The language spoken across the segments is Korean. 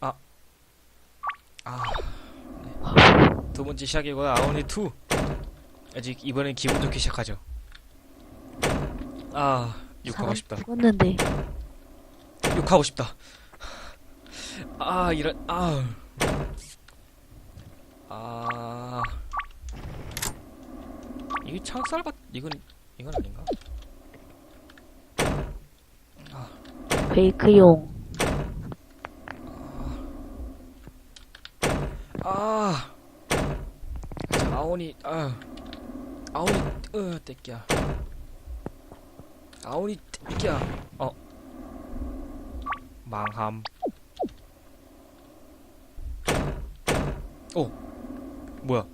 아. 아. 네. 두 번째 시작이고요. 아오니 2. 아직 이번엔 기분 좋게 시작하죠. 아, 욕하고 싶다. 죽었는데 욕하고 싶다. 아, 이런, 아. 아. 이게 창살 같, 이건, 이건 아닌가? 베이크용 아. 자, 아오니, 아. 아오니, 으, 떼끼야. 아오니, 떼끼야. 어. 망함. 오. 뭐야.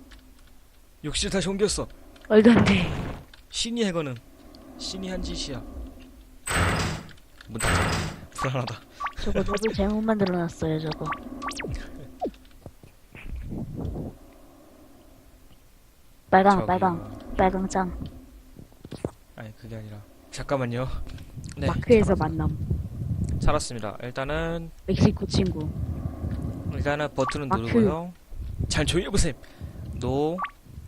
욕실 다시 옮겼어. 말도 안돼 신이 해거는. 신이 한 짓이야. 문 닫자. 불안하다. 저거 저도 잘못 만들어놨어요 저거 빨강 저기, 빨강 빨강짱 아니, 그게 아니라. 잠깐만요. 네. 마크에서 만남 살았습니다. 일단은 멕시코 친구 일단은 버튼은 마크. 누르고요. 잘 조용히 해보세요. 노,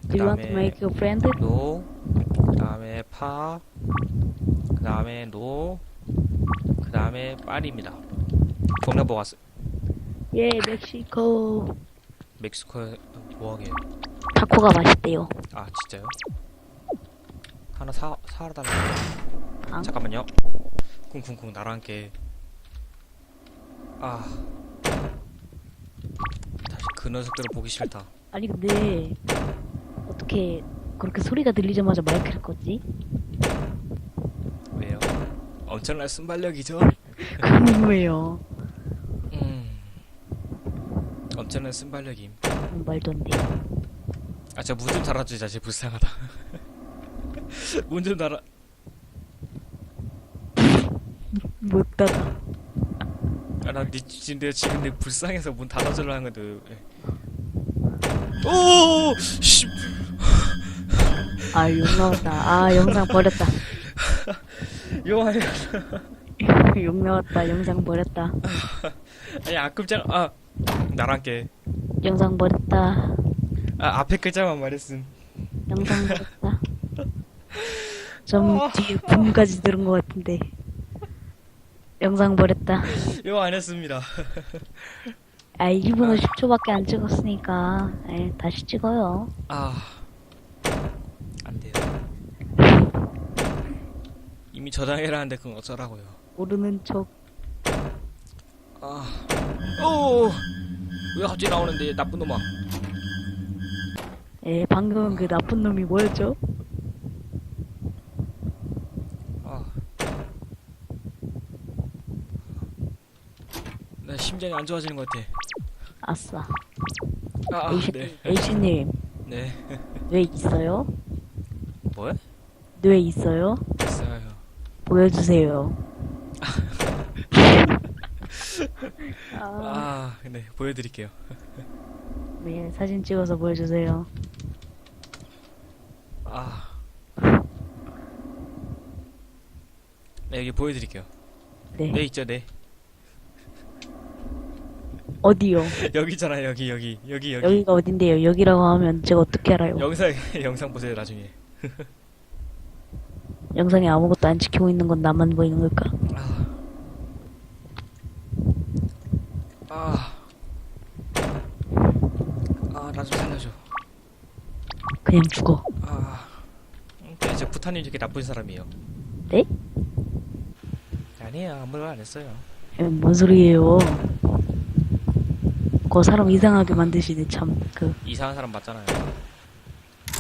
Do you want to 그다음에 make a friend? 노, 그다음에 파, 그다음에 노, 그다음에 파리입니다. 동네 보고 왔어요. 예 멕시코 멕시코에 뭐하게? 타코가 맛있대요 아 진짜요? 하나 사 사러 달라. 아. 잠깐만요. 쿵쿵쿵 나랑 함께. 아 다시 그 녀석들을 보기 싫다. 아니 근데 어떻게 그렇게 소리가 들리자마자 마이크를 껐지? 왜요? 엄청난 순발력이죠. 궁금해요 음. 엄청난 순발력임. 음, 말도 안 돼 아, 저 문 좀 달아주자. 쟤 불쌍하다. 문 좀 달아. 못 닫아 아, 나 미친데 지금 내 불쌍해서 문 닫아주려는 건데. 왜. 오! 씨. 아 욕 나왔다 아 영상 버렸다 영화에 욕 나왔다 영상 버렸다 아니 아 깜짝 아 나랑 깨. 영상 버렸다 아 앞에 글자만 말했음. 영상 버렸다 좀 아. 뒤에 붐까지 들은 것 같은데 영상 버렸다 영화 안 했습니다. 아 1분 50초밖에 안 찍었으니까 에, 다시 찍어요 아. 안 돼요. 이미 저장해라는데 그건 어쩌라고요. 모르는 척 아. 오! 왜 갑자기 나오는데 나쁜 놈아. 에, 방금 그 나쁜 놈이 뭐였죠? 아. 나 심장이 안 좋아지는 것 같아. 아싸 아, 아 네. A씨님 네. 뇌 있어요? 뭐야? 뇌 있어요? 있어요. 보여주세요 아, 아, 네. 보여드릴게요. 네 사진 찍어서 보여주세요 아. 네, 여기 보여드릴게요. 네 네, 있죠, 네. 어디요? 여기 있잖아요, 여기, 여기, 여기, 여기. 여기가 어딘데요? 여기라고 하면 제가 어떻게 알아요? 영상, 영상 보세요, 나중에. 영상에 아무것도 안 찍히고 있는 건 나만 보이는 걸까? 아. 아. 아, 나 좀 살려줘. 그냥 죽어 아. 음, 저 부탄님 이렇게 나쁜 사람이에요. 네? 아니에요, 아무 말 안 했어요. 에, 뭔 소리예요 그거 사람 이상하게 만드시네 참 그 이상한 사람 맞잖아요.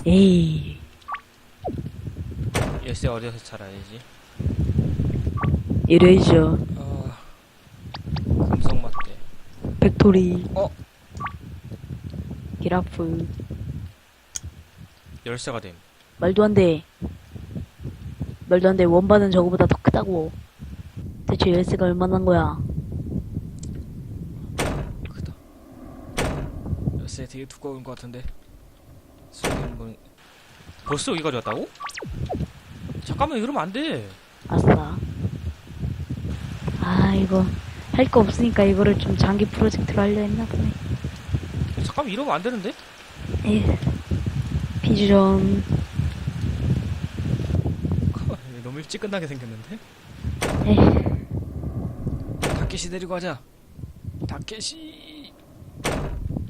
에이 열쇠 어디서 찾아야지? 이래죠 아. 금성 맞대. 팩토리 어? 기라프 열쇠가 됨. 말도 안 돼 말도 안 돼 원반은 저거보다 더 크다고 대체 열쇠가 얼마나 한 거야 크다. 열쇠 되게 두꺼운 것 같은데. 뭐... 벌써 여기까지 왔다고? 잠깐만 이러면 안 돼. 아싸 아 이거 할 거 없으니까 이거를 좀 장기 프로젝트로 하려 했나 보네. 잠깐만 이러면 안 되는데? 예. 비주점 너무 일찍 끝나게 생겼는데? 예. 다케시 데리고 가자. 다케시.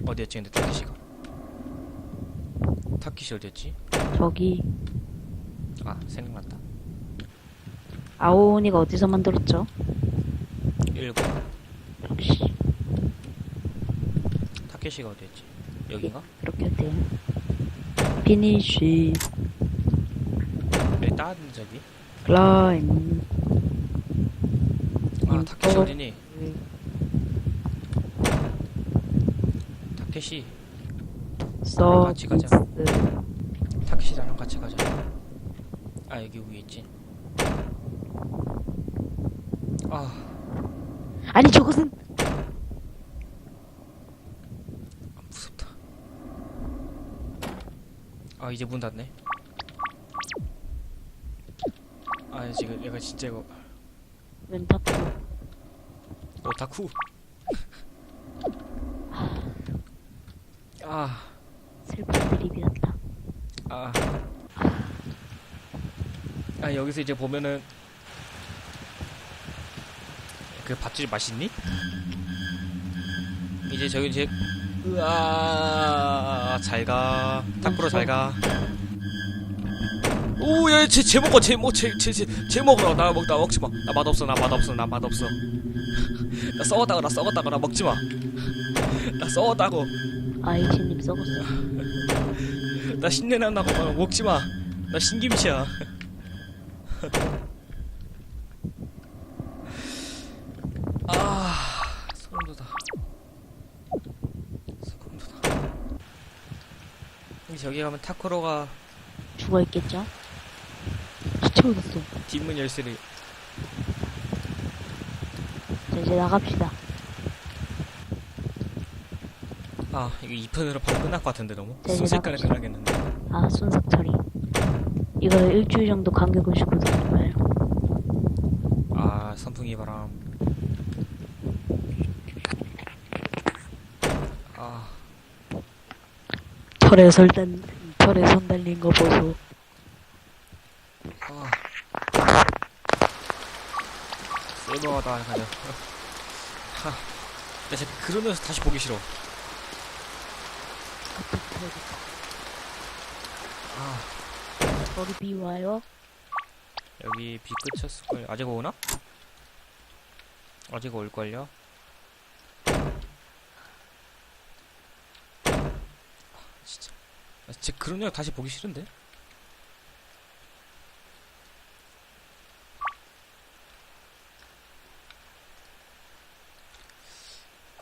어디였지 근데 다케시가? 다케시 어디였지? 저기 아 생각났다. 아오니가 어디서 만들었죠? 일본. 역시 타케시가 어디였지? 여긴가? 그렇게 돼요. 피니쉬 여기 따뜻한 저기. 클라임 타케시 어. 어디니? 타케시. 같이 가자. 서비스 타케시 나랑 같이 가자. 아 여기 위에 있지. 아 아니 저것은 무섭다. 아 이제 문 닫네. 아 지금 얘가 진짜 이거 웬 타투 오타쿠. 아, 슬픈 드립이었다. 아. 아, 여기서 이제 보면은 그 밧줄 맛있니? 이제 저기 이제 으아 잘가 타쿠로 잘가 오야 쟤, 쟤 먹어 쟤 먹어 쟤쟤쟤 먹으라 나먹 나 먹지 마나 맛없어 나 맛없어 나 맛없어 나 썩었다고 나 썩었다고 나 먹지 마 나 썩었다고 아이치님 썩었어. 나 신내 난다고 막 먹지 마. 나 신김치야. 아, 소름 돋아. 소름 돋아. 저기 가면 타코로가 죽어 있겠죠? 시체 어딨어? 뒷문 열쇠를 자 이제 나갑시다. 아 이거 2편으로 바로 끝날 것 같은데 너무 네, 나갑시다. 끝나겠는데 아 순삭 처리. 이거를 일주일 정도 간격을 주고 들어가요. 아 선풍기 바람 아 털에 설단 털에 손 달린 거 보소. 아. 세버하다 가자. 하. 나 진짜 그런 데서 다시 보기 싫어. 아, 털이 비와요? 여기 비 끝쳤을걸. 아직 오나? 아직 올걸요? 아, 진짜. 나 진짜 그런 데 다시 보기 싫은데?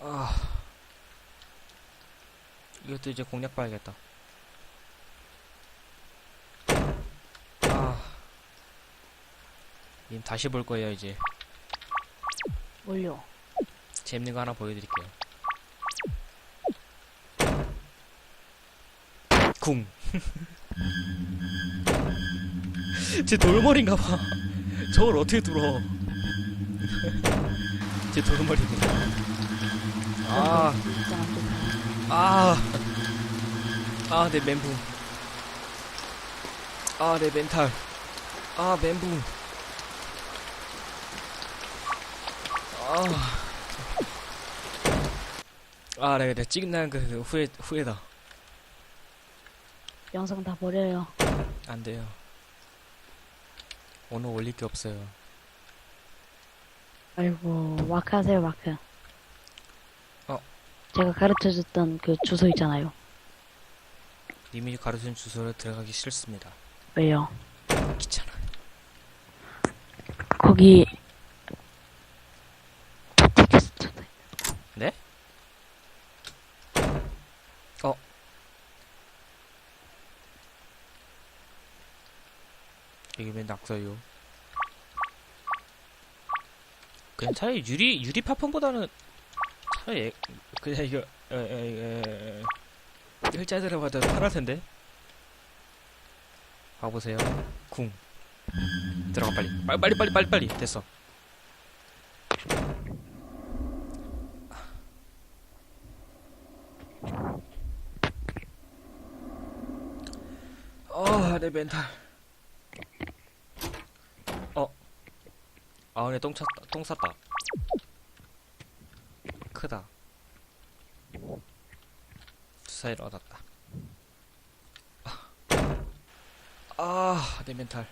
아. 이것도 이제 공략 봐야겠다. 아. 님 다시 볼 거예요, 이제. 뭘요? 재밌는 거 하나 보여드릴게요. 궁. 제 돌머리인가 봐. 저걸 어떻게 뚫어? 제 돌머리입니다. 아, 이상한 좀. 아, 아, 내 멘붕. 아, 내 멘탈. 아, 멘붕. 아. 아, 내가 내가 찍는 그, 그 후회, 후회다. 영상 다 버려요. 안 돼요. 오늘 올릴 게 없어요. 아이고 마크 하세요 마크. 어. 제가 가르쳐줬던 그 주소 있잖아요. 님이 가르친 주소로 들어가기 싫습니다. 왜요? 귀찮아. 거기 네? 어. 이게 왜 낙서요? 그냥 차라리 유리 유리 파편보다는 차라리 애- 그냥 이거 에, 에, 에, 일자 들어봐도 편할텐데. 봐 보세요. 궁. 들어가 빨리. 빨리 빨리 빨리 빨리 빨리. 됐어. 어, 어. 아, 내 멘탈. 어아 내똥 찼다 똥 쌌다. 크다. 주사위를 얻었다. 아, 내 멘탈.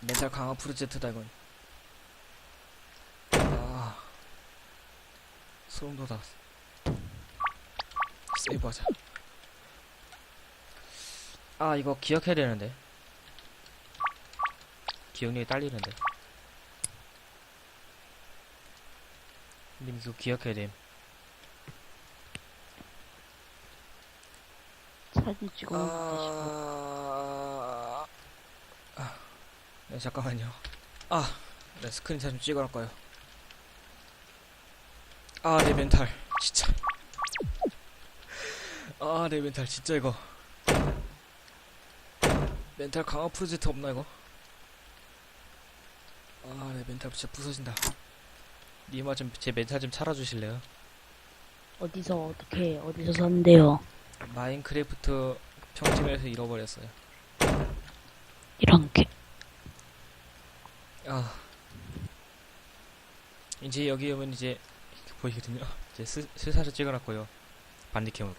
멘탈 강화 프로젝트다, 이건. 아. 소름 돋아. 세이브 하자. 아, 이거 기억해야 되는데. 기억력이 딸리는데. 님, 이거 기억해야 됨. 사진 찍어. 아... 아... 네, 잠깐만요. 아, 네, 스크린샷 좀 찍어놓을 거요. 아, 내 멘탈. 진짜. 아, 내 멘탈. 진짜 이거. 멘탈 강화 프로젝트 없나, 이거? 아, 내 멘탈 진짜 부서진다. 니마 좀, 제 멘탈 좀 차려주실래요? 어디서 어떻게 어디서 샀는데요? 마인크래프트 평점에서 잃어버렸어요. 이런 게 아 이제 여기 오면 이제 이렇게 보이거든요. 이제 스, 슬사를 찍어놨고요. 반디캠으로.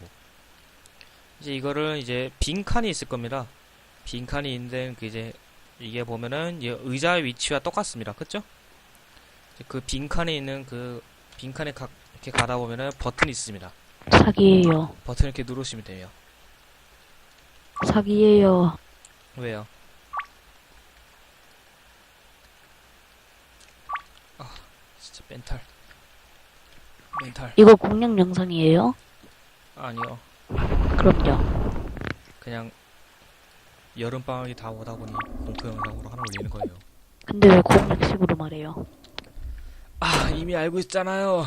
이제 이거를 이제 빈 칸이 있을 겁니다. 빈 칸이 있는데 그 이제 이게 보면은 이 의자의 위치와 똑같습니다. 그쵸? 그 빈 칸에 있는 그 빈 칸에 가, 이렇게 가다 보면은 버튼이 있습니다. 사기예요. 버튼 이렇게 누르시면 돼요. 사기예요. 왜요? 아, 진짜 멘탈. 멘탈. 이거 공략 영상이에요? 아니요. 그럼요. 그냥 여름방학이 다 오다 보니 공포 영상으로 하나 올리는 거예요. 근데 왜 공략식으로 말해요? 아, 이미 알고 있잖아요.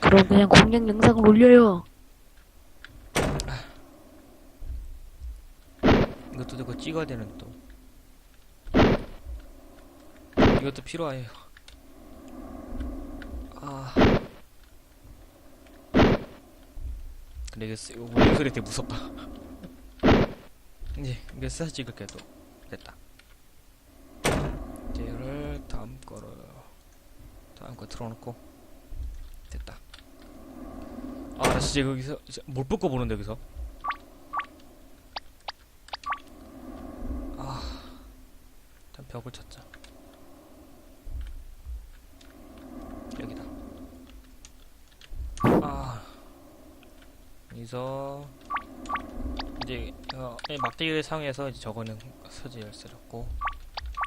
그럼 그냥 공략 영상을 올려요. 이것도 이거 찍어야 되는 또. 이것도 필요해요. 아. 근데 이거 쓰- 울림 소리 되게 무섭다. 이제 이거 써서 찍을게 또. 됐다. 이거를 다음 거로 다음 거 틀어놓고 됐다. 아, 나 진짜 여기서 진짜 못 뽑고 보는데 여기서. 일단 벽을 찾자. 여기다. 아. 여기서 이제 어, 이 막대기를 사용해서 이제 저거는 서지를 쓰렸고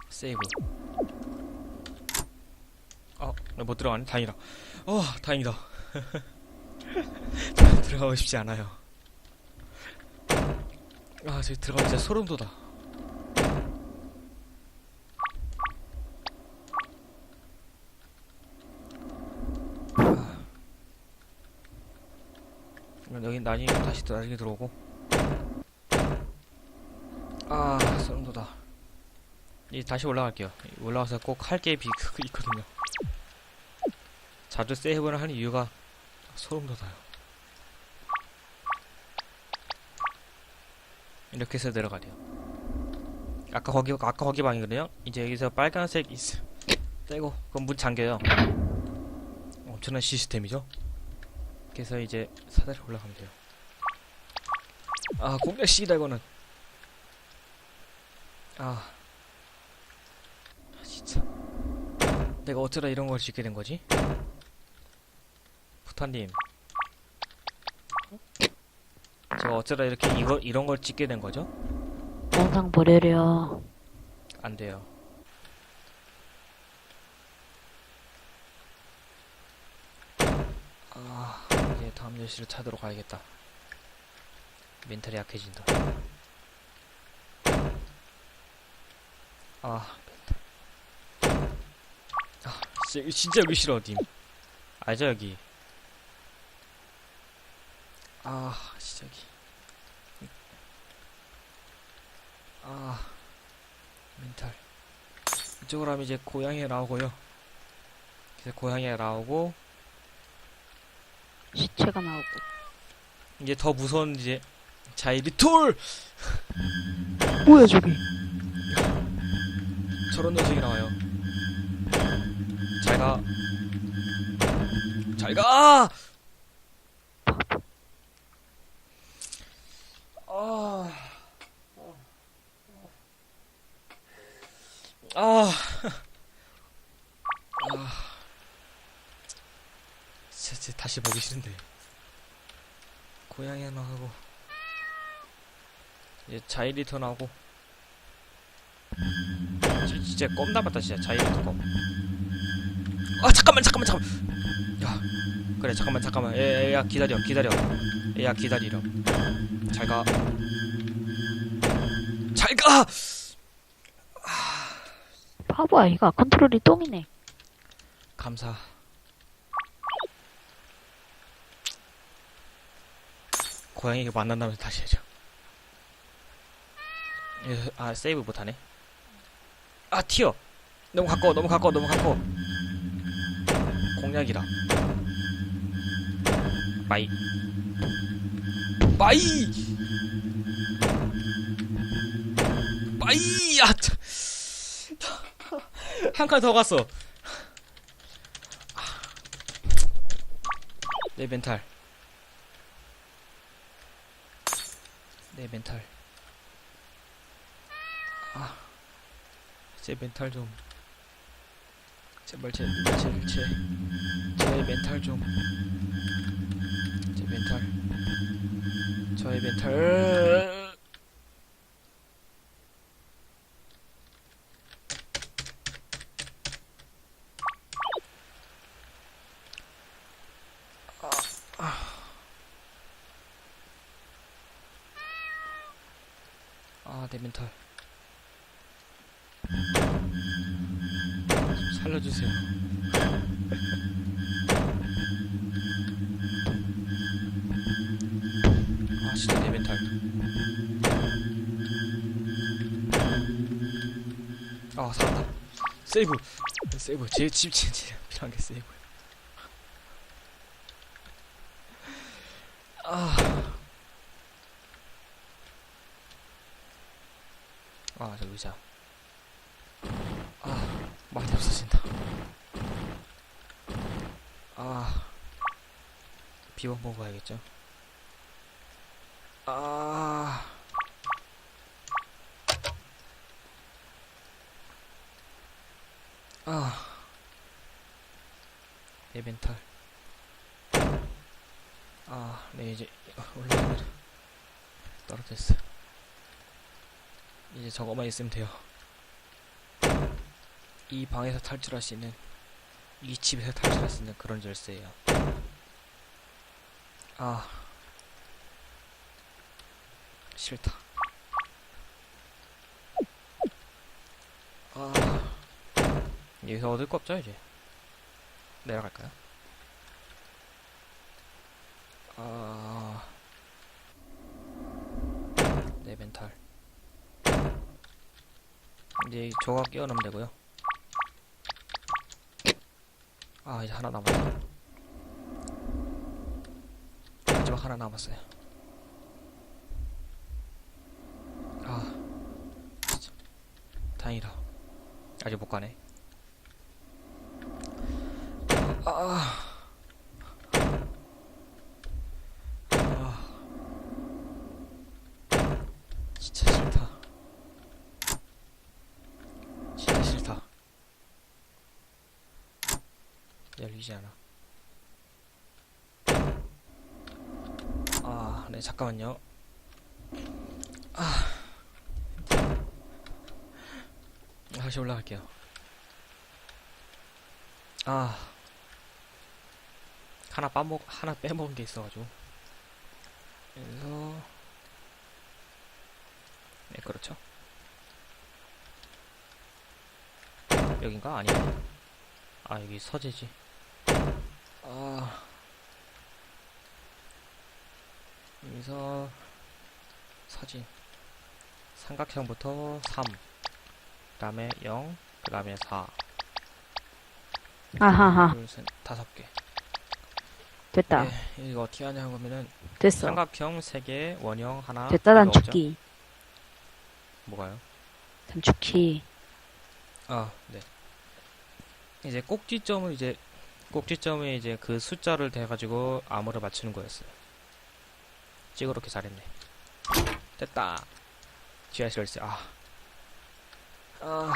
세이브. 어, 나못 들어가네. 다행이다. 어, 다행이다. 들어가고 싶지 않아요. 아, 저기 들어가면 진짜 소름 돋아. 그럼 여긴 나중에 다시 또 나중에 들어오고 아 소름 돋아 이제 다시 올라갈게요 올라가서 꼭 할 게 있거든요 자주 세이브를 하는 이유가 소름 돋아요 이렇게 해서 내려가래요 아까 거기 아까 거기 방이거든요 이제 여기서 빨간색 있어 떼고 그럼 문 잠겨요 엄청난 시스템이죠 그래서 이제 사다리 올라가면 돼요. 아, 공략식이다, 이거는. 아. 아, 진짜. 내가 어쩌다 이런 걸 짓게 된 거지? 부탄님. 제가 어쩌다 이렇게 이거, 이런 걸 찍게 된 거죠? 영상 버려려. 안 돼요. 아, 이제 다음 열시를 찾으러 가야겠다. 멘탈이 약해진다. 아, 멘탈. 아, 진짜, 진짜 여기 싫어, 님. 알죠, 여기? 아, 여기. 아, 멘탈. 이쪽으로 하면 이제 고양이가 나오고요. 그래서 고양이가 나오고, 시체가 나오고. 이제 더 무서운 이제 자이리톨! 뭐야, 저기. 저런 녀석이 나와요. 잘 가. 잘 가! 아. 아. 아. 진짜, 진짜 다시 보기 싫은데. 고양이 하나 하고. 이제 자이리턴 하고. 진- 진짜 껌 남았다 진짜 자이언트 껌. 아 잠깐만 잠깐만 잠깐만. 야 그래 잠깐만 잠깐만. 야 야 기다려 기다려. 야 기다리렴. 잘 가. 잘 가. 바보야, 이거 컨트롤이 똥이네. 감사. 고양이가 만난다면 다시 해줘. 예, 아 세이브 못하네. 아 튀어. 너무 가까워 너무 가까워 너무 가까워. 공략이라. 빠이. 빠이. 빠이. 아. 한칸 더 갔어. 내 멘탈. 내 멘탈. 아, 제 멘탈 좀. 제발 제, 제, 제, 제 멘탈 좀. 제 멘탈. 저의 멘탈. 아, 내 멘탈. 좀 살려주세요. 진짜 내 멘탈. 아, 살았다. 세이브. 세이브. 제일 집, 제일, 제일 필요한 게 세이브. 아. 아, 저 의자. 아, 많이 없어진다. 아, 비번 먹어야겠죠. 아, 아, 내 멘탈. 아, 네, 이제 올라가면 떨어졌어. 이제 저거만 있으면 돼요. 이 방에서 탈출할 수 있는, 이 집에서 탈출할 수 있는 그런 열쇠예요. 아, 싫다. 아, 여기서 얻을 거 없죠 이제? 내려갈까요? 아, 내 멘탈. 이제 저거 끼워넣으면 되고요. 아 이제 하나 남았네. 마지막 하나 남았어요. 아 진짜 다행이다. 아직 못 가네. 아. 아. 진짜 싫다. 진짜 싫다. 열리지 않아. 아, 네, 잠깐만요. 아. 다시 올라갈게요. 아. 하나 빠먹, 하나 빼먹은 게 있어가지고. 그래서. 네, 그렇죠. 여긴가? 아니야. 아, 여기 서재지. 아. 여기서 사진. 삼각형부터 3. 그 다음에 0. 그 다음에 4. 아하하. 둘, 셋, 다섯 개. 됐다. 네, 이거 어떻게 하냐 하면은 됐어. 삼각형 3개, 원형 하나. 됐다, 이거 단축키. 뭐가요? 단축키. 아, 네. 이제 꼭지점을 이제 꼭지점에 이제 그 숫자를 대가지고 암호를 맞추는 거였어요. 찌그렇게 잘했네. 됐다. 지하실 열쇠. 아. 아.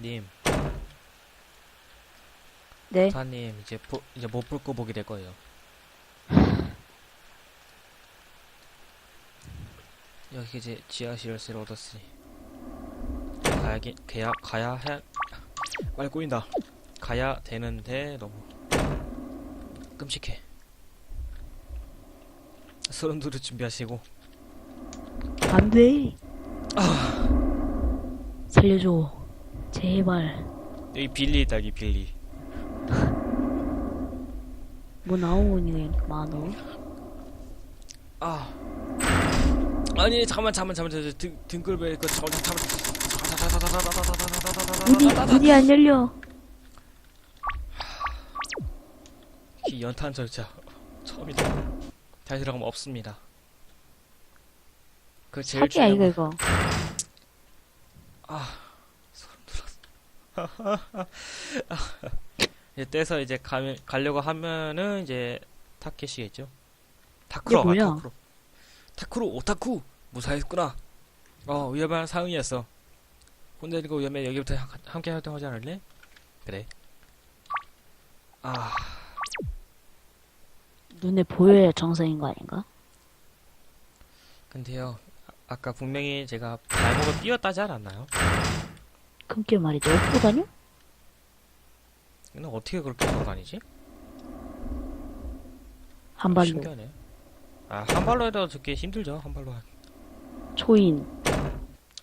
님, 네. 사님 이제 보, 이제 못볼거 보게 될 거예요. 여기 이제 지하실 열쇠를 얻었으니 가야기 가야 가야 해. 말 꼬인다. 가야 되는데 너무 끔찍해. 소름 돋을 준비하시고 안 돼. 살려줘. 제발. 여기 빌리 있다 여기 빌리. 뭐 나오니, 만원. 아 아니 잠깐만 잠깐만 잠깐만 저, 저, 등 등글베 그 잠깐만 문이, 잠깐만 문이 안 열려. 이 연탄 절차 처음이다. 다시 들어가면 없습니다. 그 제일 사기야, 이거, 이거. 아 소름 돋았어. 이제 떼서 이제 가면 가려고 하면은 이제 타케시겠죠. 타쿠로 뭐야? 가 타쿠로. 타쿠로 오타쿠 무사했구나. 어 위험한 상황이었어. 혼자 이거 위험해 여기부터 하- 함께 활동하지 않을래? 그래. 아 눈에 보여야 정상인 거 아닌가? 근데요 아- 아까 분명히 제가 발목을 삐었다지 않았나요? 금길 말이죠. 어디로 다녀? 근데 어떻게 그렇게 걸어다니지? 한 발로. 신기하네. 아, 한 발로 해도 듣기 힘들죠, 한 발로. 초인.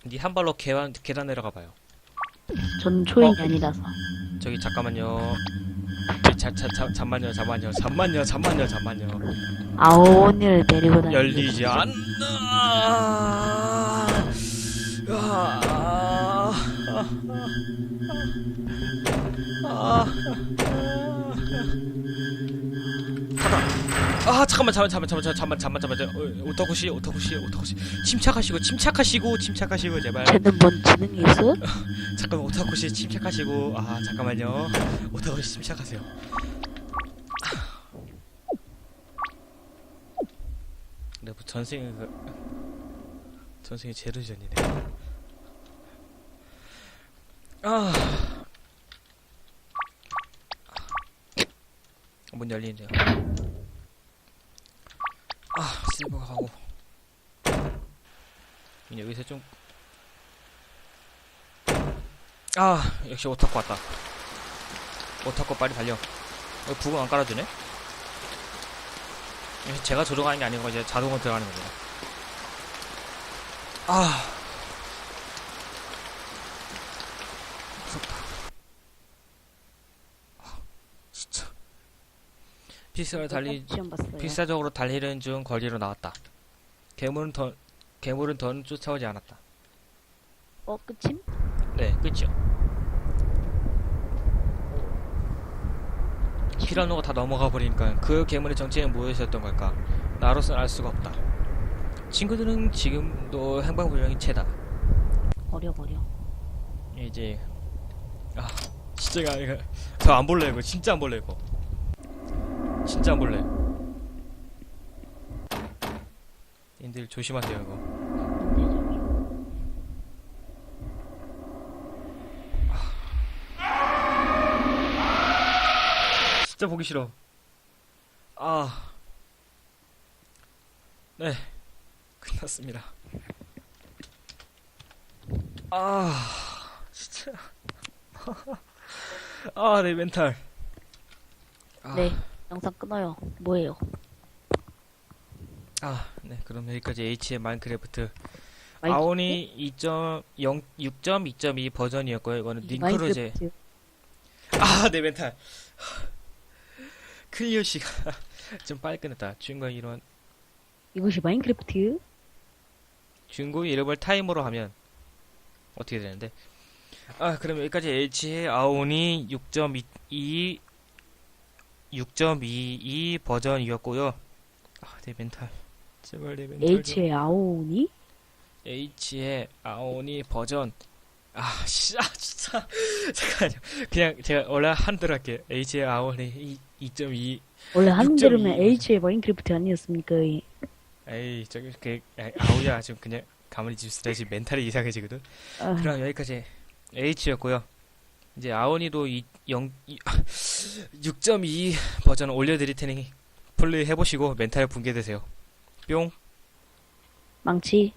니한 발로 계단, 계단 내려가 봐요. 저는 초인이 어? 아니라서. 저기, 잠깐만요. 자, 자, 자, 잠만요, 잠만요, 잠만요, 잠만요, 잠만요. 아오니를 데리고 다니 열리지 않나! 아, 아, 잠깐만, 잠깐만, 잠깐만, 잠깐만, 잠깐만, 잠깐만, 잠깐만, 어, 오타쿠시, 오타쿠시, 오타쿠시, 침착하시고, 침착하시고, 침착하시고, 제발. 쟤는 뭔 지능이 있어? 잠깐 오타쿠시 침착하시고. 아 잠깐만요. 오타쿠시 침착하세요. 근데 뭐 전생이 그 전생이 제르전이네 아 문 열리네요. 아 실버가 가고. 여기서 좀. 아 역시 오타쿠 왔다. 오타쿠 빨리 달려. 어, 부금 안 깔아주네? 제가 조종하는 게 아니고 이제 자동으로 들어가는 겁니다 아 무섭다 아, 진짜 필사를 달리 시험 봤어요. 필사적으로 달리는 중 거리로 나왔다 괴물은 더 괴물은 더는 쫓아오지 않았다 어, 끝임? 네, 끝이요. 히라노가 다 넘어가 버리니까 그 괴물의 정체는 무엇이었던 걸까? 나로서는 알 수가 없다. 친구들은 지금도 행방불명인 채다. 버려, 버려. 이제 아 진짜가 이거 저 안 볼래 이거 진짜 안 볼래 이거 진짜 안 볼래. 님들 조심하세요 이거. 안 되죠. 진짜 보기 싫어. 아. 네. 끝났습니다. 아. 진짜. 아, 내 멘탈. 아, 네. 영상 끊어요. 뭐예요? 아, 네. 그럼 여기까지 H의 마인크래프트 아오니 2.0 6.2.2 버전이었고요. 이거는 링크로 이제 마인크래프트. 아, 내 멘탈. 클리어 씨가 좀 빨리 끝냈다. 주인공 이런 이것이 마인크래프트? 주인공의 이름을 타임으로 하면 어떻게 되는데? 아, 그럼 여기까지 H의 아오니 6.2 6.22 버전이었고요. 아, 내 멘탈. 제발 내 멘탈. 좀. H의 아오니? H의 아오니 버전. 아, 씨, 아, 진짜. 잠깐만요. 그냥 제가 원래 한대로 할게요. H의 아오니 2.2. 원래 하는 6.2. 대로면 H의 마인크래프트 아니었습니까? 이? 에이, 저기, 그, 아, 아우야, 좀 그냥 가만히 지금 멘탈이 이상해지거든. 아, 그럼 여기까지 H였고요. 이제 아오니도 이, 0, 이, 6.2 버전 올려드릴 테니 플레이 해보시고 멘탈 붕괴되세요. 뿅. 망치.